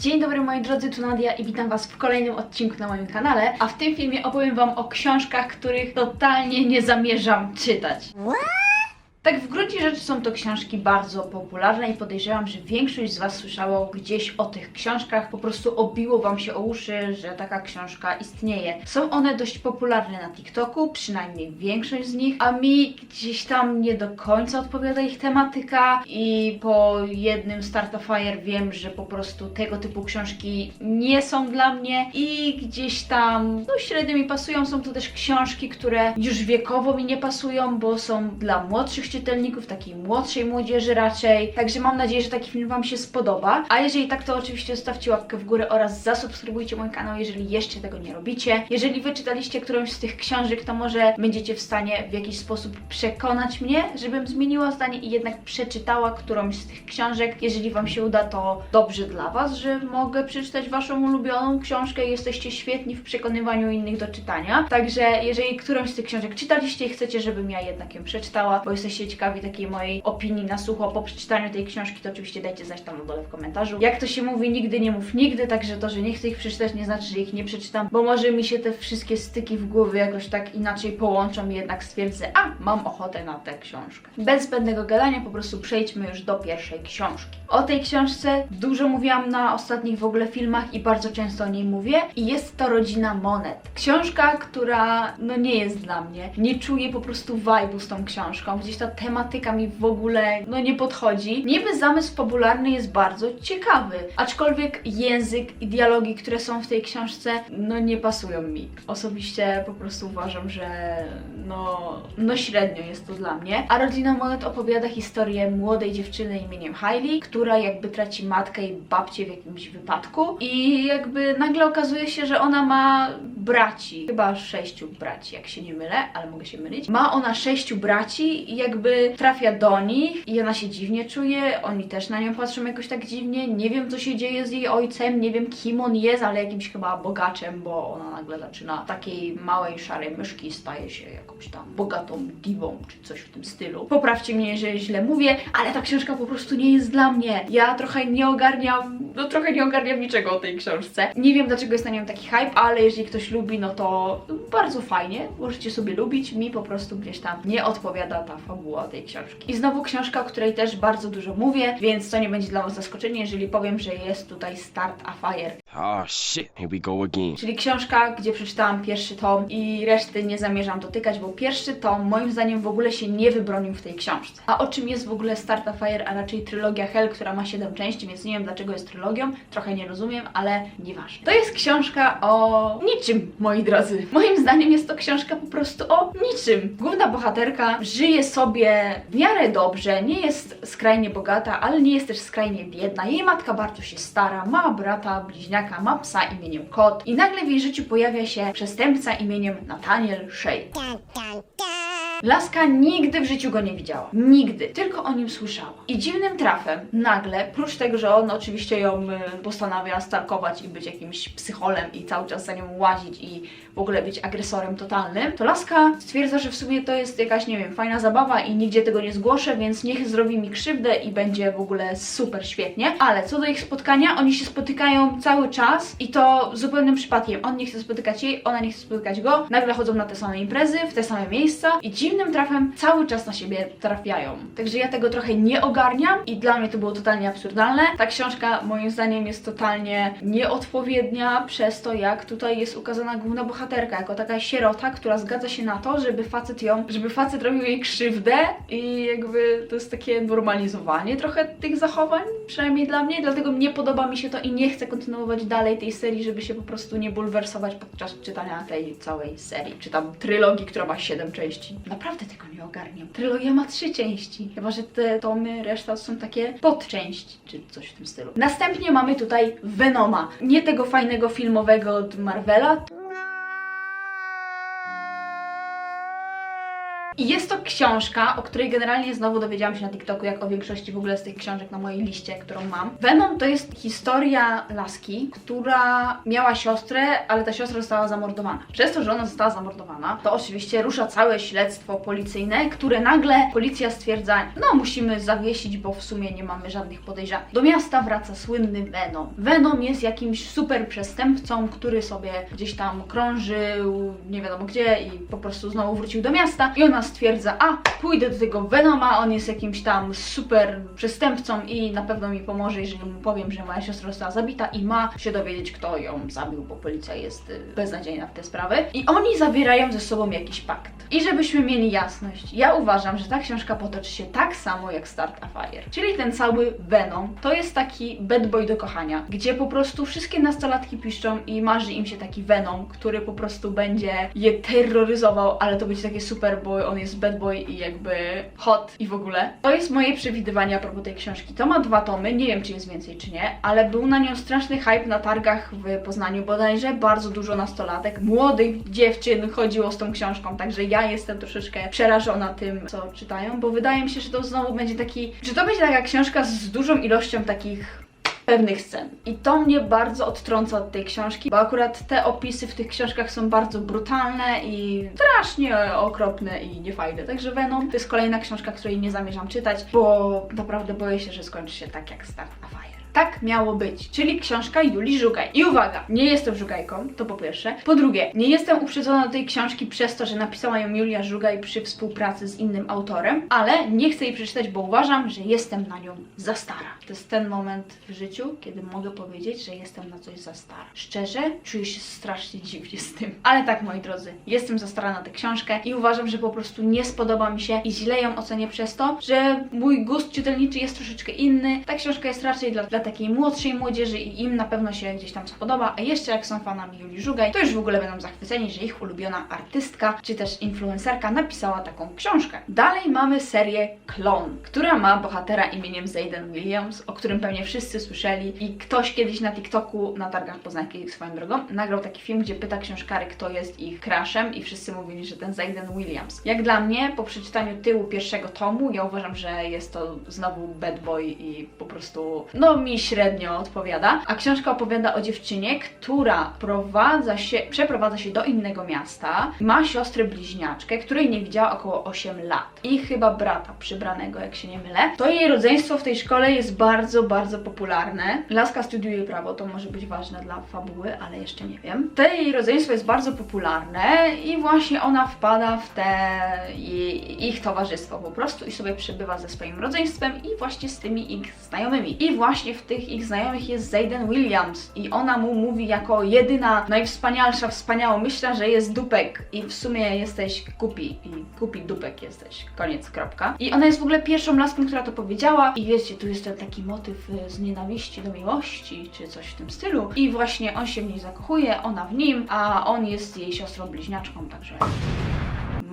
Dzień dobry moi drodzy, tu Nadia i witam Was w kolejnym odcinku na moim kanale, a w tym filmie opowiem Wam o książkach, których totalnie nie zamierzam czytać. Tak w gruncie rzeczy są to książki bardzo popularne i podejrzewam, że większość z Was słyszało gdzieś o tych książkach, po prostu obiło Wam się o uszy, że taka książka istnieje. Są one dość popularne na TikToku, przynajmniej większość z nich, a mi gdzieś tam nie do końca odpowiada ich tematyka i po jednym Startafire wiem, że po prostu tego typu książki nie są dla mnie i gdzieś tam no średnio mi pasują. Są to też książki, które już wiekowo mi nie pasują, bo są dla młodszych czytelników, takiej młodszej młodzieży raczej. Także mam nadzieję, że taki film Wam się spodoba. A jeżeli tak, to oczywiście zostawcie łapkę w górę oraz zasubskrybujcie mój kanał, jeżeli jeszcze tego nie robicie. Jeżeli Wy czytaliście którąś z tych książek, to może będziecie w stanie w jakiś sposób przekonać mnie, żebym zmieniła zdanie i jednak przeczytała którąś z tych książek. Jeżeli Wam się uda, to dobrze dla Was, że mogę przeczytać Waszą ulubioną książkę i jesteście świetni w przekonywaniu innych do czytania. Także jeżeli którąś z tych książek czytaliście i chcecie, żebym ja jednak ją przeczytała, bo jesteście ciekawi takiej mojej opinii na sucho po przeczytaniu tej książki, to oczywiście dajcie znać tam na dole w komentarzu. Jak to się mówi, nigdy nie mów nigdy, także to, że nie chcę ich przeczytać nie znaczy, że ich nie przeczytam, bo może mi się te wszystkie styki w głowie jakoś tak inaczej połączą i jednak stwierdzę, a mam ochotę na tę książkę. Bez zbędnego gadania po prostu przejdźmy już do pierwszej książki. O tej książce dużo mówiłam na ostatnich w ogóle filmach i bardzo często o niej mówię i jest to Rodzina Monet. Książka, która no nie jest dla mnie. Nie czuję po prostu vibe'u z tą książką. Gdzieś ta tematyka mi w ogóle no nie podchodzi. Niby zamysł fabularny jest bardzo ciekawy, aczkolwiek język i dialogi, które są w tej książce no nie pasują mi. Osobiście po prostu uważam, że no, no średnio jest to dla mnie. A Rodzina Monet opowiada historię młodej dziewczyny imieniem Hailey, która jakby traci matkę i babcię w jakimś wypadku i jakby nagle okazuje się, że ona ma braci, chyba sześciu braci, jak się nie mylę, ale mogę się mylić. Ma ona sześciu braci i jakby trafia do nich i ona się dziwnie czuje, oni też na nią patrzą jakoś tak dziwnie, nie wiem co się dzieje z jej ojcem, nie wiem kim on jest, ale jakimś chyba bogaczem, bo ona nagle zaczyna takiej małej szarej myszki staje się jakąś tam bogatą diwą, czy coś w tym stylu. Poprawcie mnie, jeżeli źle mówię, ale ta książka po prostu nie jest dla mnie. Ja trochę nie ogarniam, no trochę nie ogarniam niczego o tej książce. Nie wiem dlaczego jest na nią taki hype, ale jeżeli ktoś lubi, no to bardzo fajnie, możecie sobie lubić. Mi po prostu gdzieś tam nie odpowiada ta fabuła tej książki. I znowu książka, o której też bardzo dużo mówię, więc to nie będzie dla Was zaskoczenie, jeżeli powiem, że jest tutaj Start a Fire. Oh shit, here we go again. Czyli książka, gdzie przeczytałam pierwszy tom i reszty nie zamierzam dotykać, bo pierwszy tom moim zdaniem w ogóle się nie wybronił w tej książce. A o czym jest w ogóle Start a Fire, a raczej trylogia Hell, która ma 7 części, więc nie wiem dlaczego jest trylogią, trochę nie rozumiem, ale nieważne. To jest książka o niczym, moi drodzy. Moim zdaniem jest to książka po prostu o niczym. Główna bohaterka żyje sobie w miarę dobrze, nie jest skrajnie bogata, ale nie jest też skrajnie biedna. Jej matka bardzo się stara, ma brata bliźniaka, ma psa imieniem Kot i nagle w jej życiu pojawia się przestępca imieniem Nathaniel Shea. Laska nigdy w życiu go nie widziała. Nigdy. Tylko o nim słyszała. I dziwnym trafem, nagle, prócz tego, że on oczywiście ją y, postanawia stalkować i być jakimś psycholem i cały czas za nią łazić i w ogóle być agresorem totalnym, to Laska stwierdza, że w sumie to jest jakaś, nie wiem, fajna zabawa i nigdzie tego nie zgłoszę, więc niech zrobi mi krzywdę i będzie w ogóle super świetnie. Ale co do ich spotkania, oni się spotykają cały czas i to zupełnym przypadkiem. On nie chce spotykać jej, ona nie chce spotykać go. Nagle chodzą na te same imprezy, w te same miejsca i dziwnym trafem cały czas na siebie trafiają. Także ja tego trochę nie ogarniam i dla mnie to było totalnie absurdalne. Ta książka moim zdaniem jest totalnie nieodpowiednia przez to, jak tutaj jest ukazana główna bohaterka, jako taka sierota, która zgadza się na to, żeby facet ją, żeby facet robił jej krzywdę i jakby to jest takie normalizowanie trochę tych zachowań, przynajmniej dla mnie, dlatego nie podoba mi się to i nie chcę kontynuować dalej tej serii, żeby się po prostu nie bulwersować podczas czytania tej całej serii, czy tam trylogii, która ma 7 części. Naprawdę tego nie ogarniam. Trylogia ma 3 części, chyba że te tomy, reszta są takie podczęści, czy coś w tym stylu. Następnie mamy tutaj Venoma, nie tego fajnego filmowego od Marvela, I jest to książka, o której generalnie znowu dowiedziałam się na TikToku, jak o większości w ogóle z tych książek na mojej liście, którą mam. Venom to jest historia laski, która miała siostrę, ale ta siostra została zamordowana. Przez to, że ona została zamordowana, to oczywiście rusza całe śledztwo policyjne, które nagle policja stwierdza, no musimy zawiesić, bo w sumie nie mamy żadnych podejrzanych. Do miasta wraca słynny Venom. Venom jest jakimś super przestępcą, który sobie gdzieś tam krążył, nie wiadomo gdzie i po prostu znowu wrócił do miasta i ona stwierdza, a pójdę do tego Venoma, on jest jakimś tam super przestępcą i na pewno mi pomoże, jeżeli mu powiem, że moja siostra została zabita i ma się dowiedzieć, kto ją zabił, bo policja jest y, beznadziejna w te sprawy. I oni zawierają ze sobą jakiś pakt. I żebyśmy mieli jasność, ja uważam, że ta książka potoczy się tak samo jak Start a Fire. Czyli ten cały Venom to jest taki bad boy do kochania, gdzie po prostu wszystkie nastolatki piszczą i marzy im się taki Venom, który po prostu będzie je terroryzował, ale to będzie takie super boy, on jest bad boy i jakby hot i w ogóle. To jest moje przewidywanie a propos tej książki. To ma dwa tomy, nie wiem czy jest więcej czy nie, ale był na nią straszny hype na targach w Poznaniu bodajże, bardzo dużo nastolatek, młodych dziewczyn chodziło z tą książką, także ja jestem troszeczkę przerażona tym, co czytają, bo wydaje mi się, że to znowu będzie taki, że to będzie taka książka z dużą ilością takich pewnych scen. I to mnie bardzo odtrąca od tej książki, bo akurat te opisy w tych książkach są bardzo brutalne i strasznie okropne i niefajne. Także Venom to jest kolejna książka, której nie zamierzam czytać, bo naprawdę boję się, że skończy się tak jak Start Fire. Tak miało być, czyli książka Julii Żugaj. I uwaga, nie jestem Żugajką, to po pierwsze. Po drugie, nie jestem uprzedzona do tej książki przez to, że napisała ją Julia Żugaj przy współpracy z innym autorem, ale nie chcę jej przeczytać, bo uważam, że jestem na nią za stara. To jest ten moment w życiu, kiedy mogę powiedzieć, że jestem na coś za stara. Szczerze, czuję się strasznie dziwnie z tym. Ale tak, moi drodzy, jestem za stara na tę książkę i uważam, że po prostu nie spodoba mi się i źle ją ocenię przez to, że mój gust czytelniczy jest troszeczkę inny. Ta książka jest raczej dla, dla takiej młodszej młodzieży i im na pewno się gdzieś tam spodoba, a jeszcze jak są fanami Julii Żugaj, to już w ogóle będą zachwyceni, że ich ulubiona artystka czy też influencerka napisała taką książkę. Dalej mamy serię Clone, która ma bohatera imieniem Zayden Williams, o którym pewnie wszyscy słyszeli i ktoś kiedyś na TikToku, na targach poznańskich swoją drogą, nagrał taki film, gdzie pyta książkary, kto jest ich crushem i wszyscy mówili, że ten Zayden Williams. Jak dla mnie, po przeczytaniu tyłu pierwszego tomu, ja uważam, że jest to znowu bad boy i po prostu, no mi średnio odpowiada. A książka opowiada o dziewczynie, która prowadza się, przeprowadza się do innego miasta, ma siostrę bliźniaczkę, której nie widziała około 8 lat i chyba brata przybranego, jak się nie mylę. To jej rodzeństwo w tej szkole jest bardzo, bardzo popularne. Laska studiuje prawo, to może być ważne dla fabuły, ale jeszcze nie wiem. To jej rodzeństwo jest bardzo popularne i właśnie ona wpada w te ich towarzystwo po prostu i sobie przebywa ze swoim rodzeństwem i właśnie z tymi ich znajomymi. I właśnie w tych ich znajomych jest Zayden Williams i ona mu mówi jako jedyna, najwspanialsza, wspaniałomyślna, że jest dupek i w sumie jesteś kupi i kupi dupek jesteś. Koniec, kropka. I ona jest w ogóle pierwszą laską, która to powiedziała i wiecie, tu jest ten taki motyw y, z nienawiści do miłości, czy coś w tym stylu. I właśnie on się w niej zakochuje, ona w nim, a on jest jej siostrą bliźniaczką, także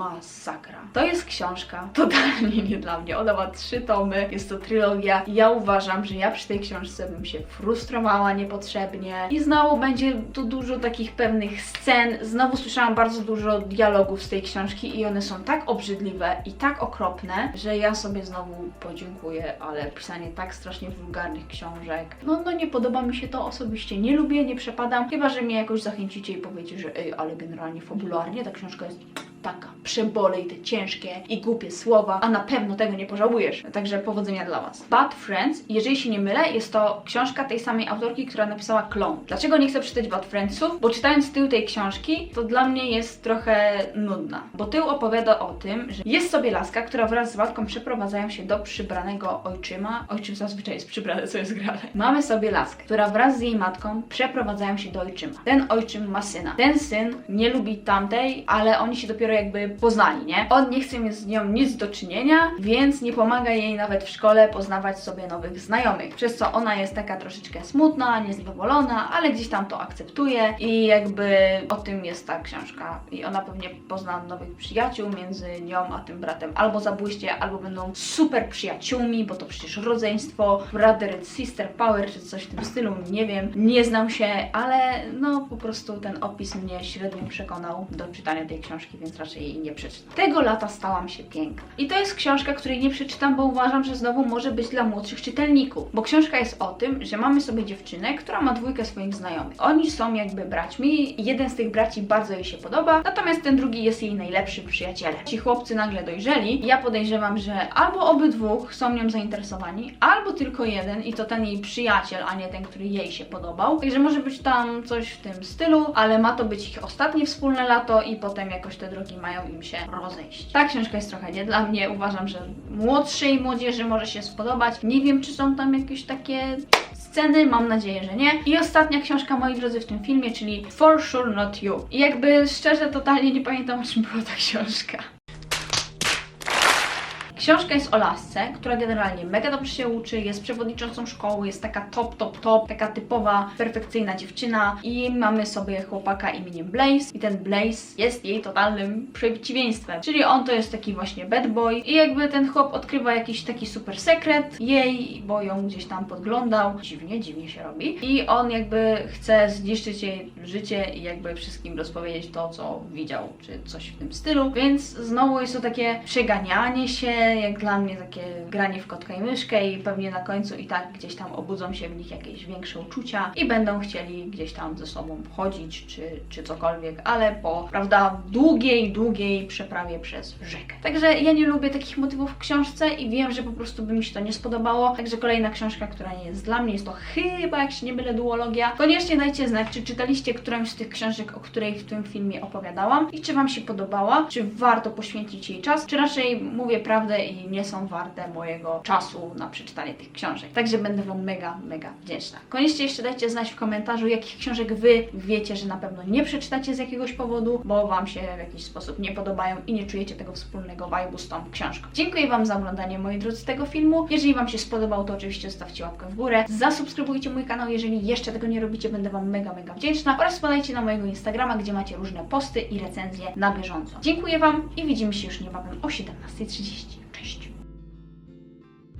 masakra. To jest książka totalnie nie dla mnie. Ona ma trzy tomy, jest to trylogia. Ja uważam, że ja przy tej książce bym się frustrowała niepotrzebnie. I znowu będzie tu dużo takich pewnych scen. Znowu słyszałam bardzo dużo dialogów z tej książki i one są tak obrzydliwe i tak okropne, że ja sobie znowu podziękuję, ale pisanie tak strasznie wulgarnych książek. No, no nie podoba mi się to osobiście. Nie lubię, nie przepadam. Chyba, że mnie jakoś zachęcicie i powiecie, że ej, ale generalnie fabularnie ta książka jest taka przebole i te ciężkie i głupie słowa, a na pewno tego nie pożałujesz. Także powodzenia dla Was. Bad Friends, jeżeli się nie mylę, jest to książka tej samej autorki, która napisała Clone. Dlaczego nie chcę czytać Bad Friendsów? Bo czytając tył tej książki, to dla mnie jest trochę nudna. Bo tył opowiada o tym, że jest sobie laska, która wraz z matką przeprowadzają się do przybranego ojczyma. Ojczym zazwyczaj jest przybrany, co jest grane. Mamy sobie laskę, która wraz z jej matką przeprowadzają się do ojczyma. Ten ojczym ma syna. Ten syn nie lubi tamtej, ale oni się dopiero jakby poznali, nie? On nie chce mieć z nią nic do czynienia, więc nie pomaga jej nawet w szkole poznawać sobie nowych znajomych. Przez co ona jest taka troszeczkę smutna, niezadowolona, ale gdzieś tam to akceptuje i jakby o tym jest ta książka. I ona pewnie pozna nowych przyjaciół między nią a tym bratem. Albo zabójście, albo będą super przyjaciółmi, bo to przecież rodzeństwo, brother sister power, czy coś w tym stylu, nie wiem. Nie znam się, ale no po prostu ten opis mnie średnio przekonał do czytania tej książki, więc raczej jej nie przeczytam. Tego lata stałam się piękna. I to jest książka, której nie przeczytam, bo uważam, że znowu może być dla młodszych czytelników. Bo książka jest o tym, że mamy sobie dziewczynę, która ma dwójkę swoich znajomych. Oni są jakby braćmi jeden z tych braci bardzo jej się podoba, natomiast ten drugi jest jej najlepszym przyjacielem. Ci chłopcy nagle dojrzeli ja podejrzewam, że albo obydwu są nią zainteresowani, albo tylko jeden i to ten jej przyjaciel, a nie ten, który jej się podobał. Także może być tam coś w tym stylu, ale ma to być ich ostatnie wspólne lato i potem jakoś te drogi mają im się rozejść. Ta książka jest trochę nie dla mnie. Uważam, że młodszej młodzieży może się spodobać. Nie wiem, czy są tam jakieś takie sceny, mam nadzieję, że nie. I ostatnia książka, moi drodzy, w tym filmie, czyli For Sure Not You. I jakby szczerze, totalnie nie pamiętam, o czym była ta książka. Książka jest o lasce, która generalnie mega dobrze się uczy, jest przewodniczącą szkoły, jest taka top, top, top, taka typowa, perfekcyjna dziewczyna i mamy sobie chłopaka imieniem Blaze i ten Blaze jest jej totalnym przeciwieństwem, czyli on to jest taki właśnie bad boy i jakby ten chłop odkrywa jakiś taki super sekret jej, bo ją gdzieś tam podglądał, dziwnie, dziwnie się robi. I on jakby chce zniszczyć jej życie i jakby wszystkim rozpowiedzieć to, co widział, czy coś w tym stylu, więc znowu jest to takie przeganianie się, jak dla mnie takie granie w kotka i myszkę i pewnie na końcu i tak gdzieś tam obudzą się w nich jakieś większe uczucia i będą chcieli gdzieś tam ze sobą chodzić czy, czy cokolwiek, ale po, prawda, długiej, długiej przeprawie przez rzekę. Także ja nie lubię takich motywów w książce i wiem, że po prostu by mi się to nie spodobało, także kolejna książka, która nie jest dla mnie, jest to chyba, jak się nie mylę, duologia. Koniecznie dajcie znać, czy czytaliście którąś z tych książek, o której w tym filmie opowiadałam i czy Wam się podobała, czy warto poświęcić jej czas, czy raczej mówię prawdę i nie są warte mojego czasu na przeczytanie tych książek. Także będę Wam mega, mega wdzięczna. Koniecznie jeszcze dajcie znać w komentarzu, jakich książek Wy wiecie, że na pewno nie przeczytacie z jakiegoś powodu, bo Wam się w jakiś sposób nie podobają i nie czujecie tego wspólnego vibe'u z tą książką. Dziękuję Wam za oglądanie, moi drodzy, tego filmu. Jeżeli Wam się spodobał, to oczywiście zostawcie łapkę w górę. Zasubskrybujcie mój kanał, jeżeli jeszcze tego nie robicie, będę Wam mega, mega wdzięczna. Oraz wpadajcie na mojego Instagrama, gdzie macie różne posty i recenzje na bieżąco. Dziękuję Wam i widzimy się już niebawem o 17.30. Cześć!